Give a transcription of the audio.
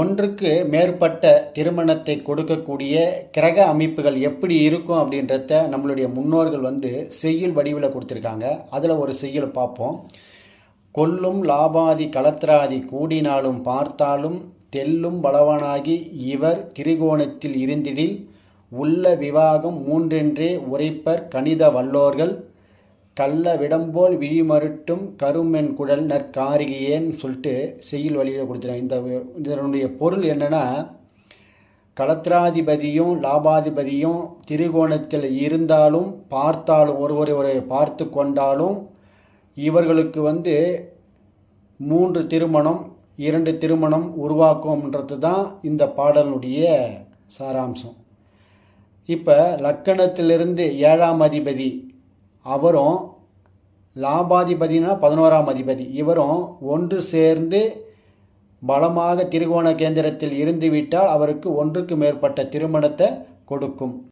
ஒன்றுக்கு மேற்பட்ட திருமணத்தை கொடுக்கக்கூடிய கிரக அமைப்புகள் எப்படி இருக்கும் அப்படின்றத நம்மளுடைய முன்னோர்கள் வந்து செய்யுள் வடிவில் கொடுத்துருக்காங்க. அதில் ஒரு செய்யுள் பார்ப்போம். கொல்லும் லாபாதி களத்திராதி கூடினாலும் பார்த்தாலும் தெல்லும் பலவனாகி இவர் திரிகோணத்தில் இருந்திடில் உள்ள விவாகம் மூன்றென்றே உரைப்பர் கணித வல்லோர்கள். கள்ள விடம்போல் விழிமருட்டும் கருமென் குழல் நற்காரிகையேன்னு சொல்லிட்டு செய்யுள் வழியில் கொடுத்துருக்காங்க இந்த இதனுடைய பொருள் என்னென்னா கலத்திராதிபதியும் லாபாதிபதியும் திருகோணத்தில் இருந்தாலும் பார்த்தாலும் ஒருவரை ஒரு பார்த்து கொண்டாலும் இவர்களுக்கு வந்து மூன்று திருமணம் இரண்டு திருமணம் உருவாக்கும்ன்றது தான் இந்த பாடலுடைய சாராம்சம். இப்போ லக்கணத்திலிருந்து ஏழாம் அதிபதி அவரும் லாபாதிபதினா பதினோராம் அதிபதி. இவரும் ஒன்று சேர்ந்து பலமாக திரிகோண கேந்திரத்தில் இருந்துவிட்டால் அவருக்கு ஒன்றுக்கு மேற்பட்ட திருமணத்தை கொடுக்கும்.